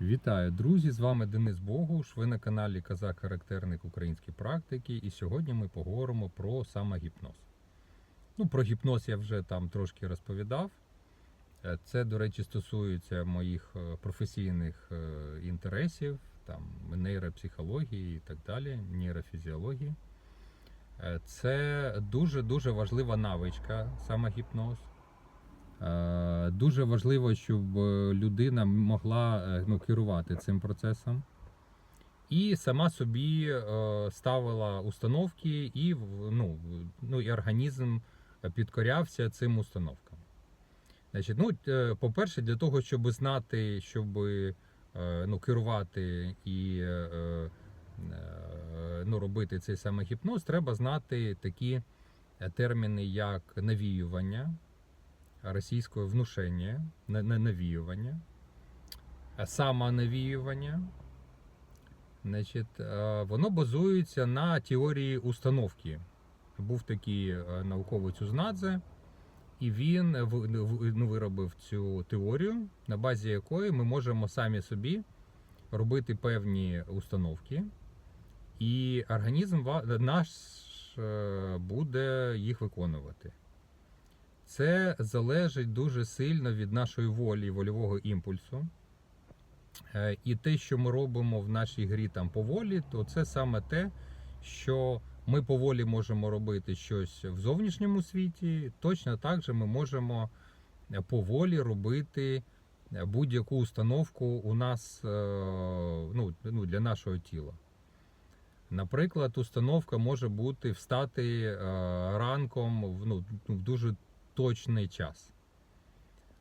Вітаю, друзі! З вами Денис Богуш. Ви на каналі Казак Характерник української практики. І сьогодні ми поговоримо про самогіпноз. Ну, про гіпноз я вже там трошки розповідав. Е, Це, до речі, стосується моїх е, професійних е, інтересів, там нейропсихології і так далі, нейрофізіології. Це дуже-дуже важлива навичка, самогіпноз. Е, Дуже важливо, щоб е, людина могла е, ну, керувати цим процесом. І сама собі ставила установки, і, ну, ну, і організм підкорявся цим установкам. Значить, ну, по-перше, для того, щоб знати, щоб ну, керувати і ну, робити цей саме гіпноз, треба знати такі терміни, як навіювання, російською внушення, на- на- навіювання, самонавіювання. Значить, е, воно базується на теорії установки. Був такий е, науковець Узнадзе, і він ну, виробив цю теорію, на базі якої ми можемо самі собі робити певні установки, і організм наш е, буде їх виконувати. Це залежить дуже сильно від нашої волі, вольового імпульсу. Е, І те, що ми робимо в нашій грі там поволі, то це саме те, що ми поволі можемо робити щось в зовнішньому світі. Точно так же ми можемо е, поволі робити е, будь-яку установку у нас ну, ну, для нашого тіла. Наприклад, установка може бути встати ранком ну, в дуже точний час.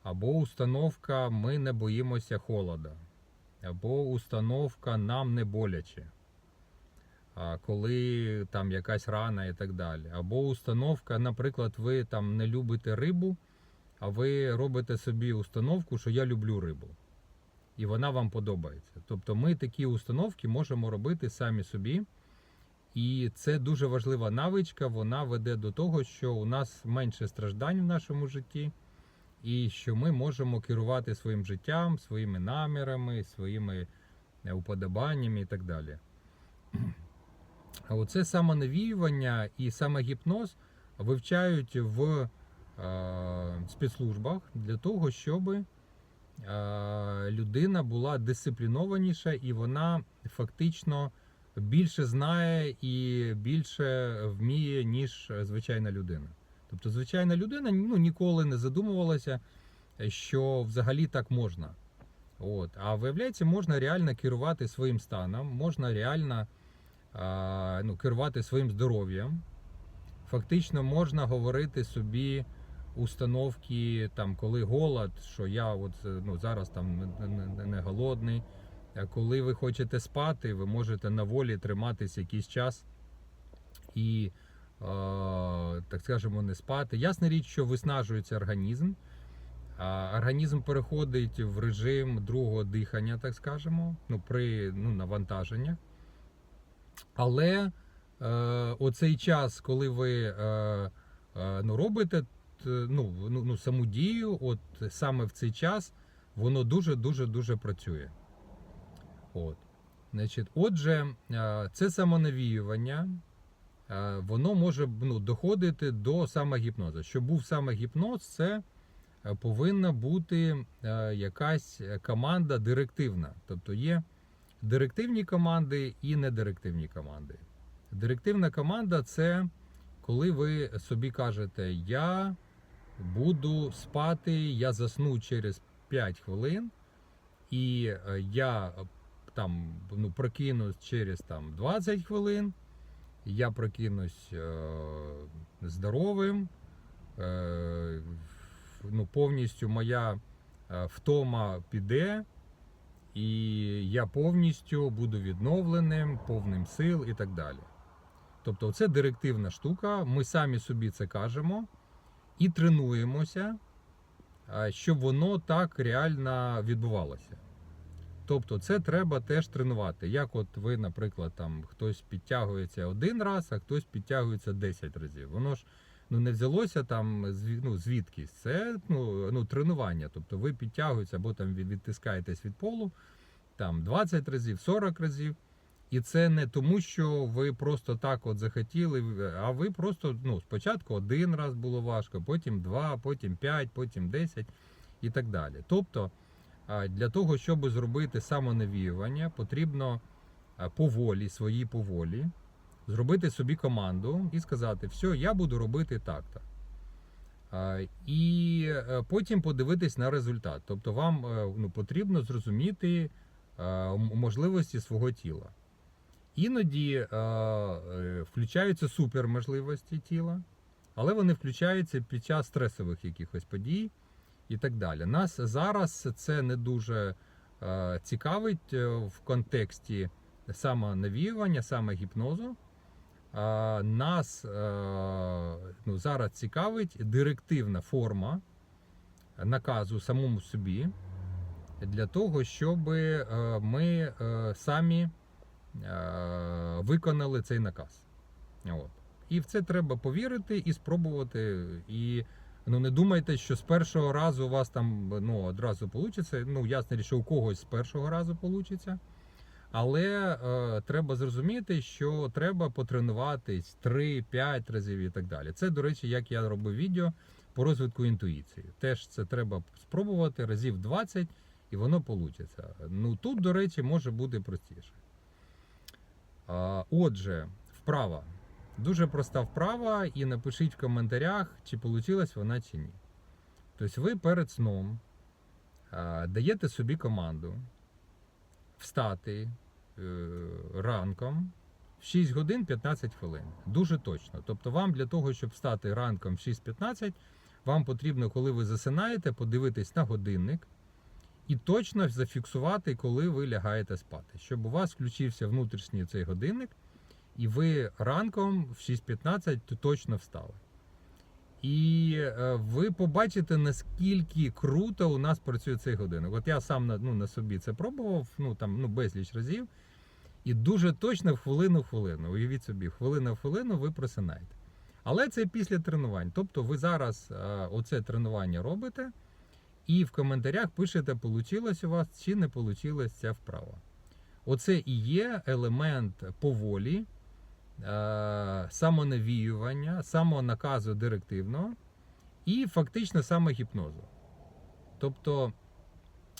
Або установка ми не боїмося холода. Або установка нам не боляче. Коли там якась рана і так далі. Або установка, наприклад, ви там не любите рибу, а ви робите собі установку, що я люблю рибу. І вона вам подобається. Тобто ми такі установки можемо робити самі собі. І це дуже важлива навичка, вона веде до того, що у нас менше страждань в нашому житті, і що ми можемо керувати своїм життям, своїми намірами, своїми е, уподобаннями і так далі. А оце самонавіювання і самогіпноз вивчають в е, спецслужбах для того, щоб е, людина була дисциплінованіша і вона фактично більше знає і більше вміє, ніж звичайна людина. Тобто, звичайна людина ну, ніколи не задумувалася, що взагалі так можна. От. А виявляється, можна реально керувати своїм станом, можна реально а, ну, керувати своїм здоров'ям. Фактично можна говорити собі установки, там, коли голод, що я от, ну, зараз там не, не, не голодний. Коли ви хочете спати, ви можете на волі триматись якийсь час і, е, так скажемо, не спати. Ясна річ, що виснажується організм. Організм переходить в режим другого дихання, так скажемо, ну, при ну, навантаженнях. Але е, оцей час, коли ви е, е, ну, робите ну, ну, ну, саму дію, от саме в цей час воно дуже-дуже дуже працює. От. Значить, отже, е, це самонавіювання, е, воно може ну, доходити до самогіпнозу. Щоб був самогіпноз, це е, повинна бути якась команда директивна. Тобто є директивні команди і недирективні команди. Директивна команда це коли ви собі кажете, я буду спати, я засну через 5 хвилин, і я там ну, прокинусь через там, 20 хвилин, я прокинусь е, здоровим, е, ну, повністю моя е, втома піде, і я повністю буду відновленим, повним сил і так далі. Тобто, це директивна штука, ми самі собі це кажемо і тренуємося, щоб воно так реально відбувалося. Тобто, це треба теж тренувати. Як от ви, наприклад, там хтось підтягується один раз, а хтось підтягується 10 разів. Воно ж ну, не взялося там ну, звідкись. Це ну, ну, тренування. Тобто ви підтягуєтеся або там відтискаєтесь від полу, там 20 разів, 40 разів. І це не тому, що ви просто так от захотіли, а ви просто ну, спочатку один раз було важко, потім два, потім п'ять, потім 10 і так далі. Тобто, для того, щоб зробити самонавіювання, потрібно а, поволі, своїй поволі, зробити собі команду і сказати, все, я буду робити так-то. І е, потім подивитись на результат. Тобто вам е, ну, потрібно зрозуміти е, можливості свого тіла. Іноді е, е, включаються суперможливості тіла, але вони включаються під час стресових якихось подій і так далі. Нас зараз це не дуже е, цікавить е, в контексті самонавіювання, саме гіпнозу. Нас е, ну, зараз цікавить директивна форма наказу самому собі для того, щоб ми самі виконали цей наказ. От. І в це треба повірити і спробувати. І ну, не думайте, що з першого разу у вас там ну, одразу вийде. Ну, ясно, що у когось з першого разу вийде. Але е, треба зрозуміти, що треба потренуватись 3-5 разів і так далі. Це, до речі, як я робив відео по розвитку інтуїції. Теж це треба спробувати разів 20 і воно вийде. Ну тут, до речі, може бути простіше. А, Отже, вправа. Дуже проста вправа, і напишіть в коментарях, чи вийшла вона чи ні. Тобто ви перед сном даєте собі команду встати е, ранком в 6 годин 15 хвилин. Дуже точно. Тобто, вам для того, щоб встати ранком в 6.15, вам потрібно, коли ви засинаєте, подивитись на годинник і точно зафіксувати, коли ви лягаєте спати, щоб у вас включився внутрішній цей годинник, і ви ранком в 6.15 точно встали. І е, ви побачите, наскільки круто у нас працює цей годинник. От я сам на, ну, на собі це пробував, ну там ну, безліч разів. І дуже точно в хвилину в хвилину. Уявіть собі, хвилина в хвилину ви просинаєте. Але це після тренувань. Тобто ви зараз е, оце тренування робите, і в коментарях пишете, получилось у вас чи не получилась ця вправа. Оце і є елемент поволі, самонавіювання, самонаказу директивного і фактично самогіпнозу. Тобто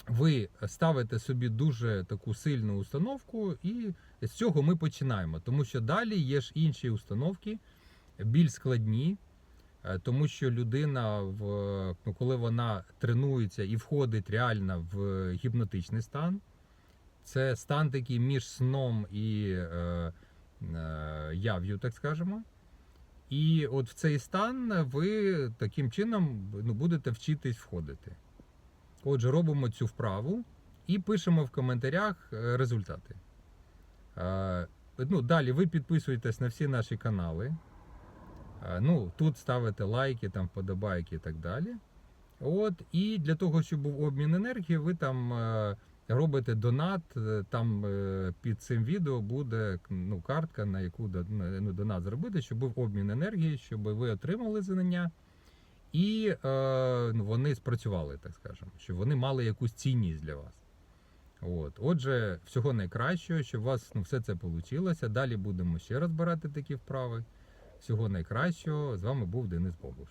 ви ставите собі дуже таку сильну установку, і з цього ми починаємо. Тому що далі є ж інші установки, більш складні, е, тому що людина, в, ну, коли вона тренується і входить реально в гіпнотичний стан, це стан такий між сном і е, е, яв'ю, так скажемо. І от в цей стан ви таким чином ну, будете вчитись входити. Отже, робимо цю вправу і пишемо в коментарях е, результати. Е, Ну, далі ви підписуєтесь на всі наші канали. Е, Ну, тут ставите лайки, там, вподобайки і так далі. От, і для того, щоб був обмін енергії, ви там робите донат. е, Там е, під цим відео буде ну, картка, на яку ну, донат зробити, щоб був обмін енергії, щоб ви отримали знання. І е, ну, вони спрацювали, так скажемо, щоб вони мали якусь цінність для вас. От. Отже, всього найкращого, щоб у вас ну, все це вийшло. Далі будемо ще розбирати такі вправи. Всього найкращого. З вами був Денис Богуш.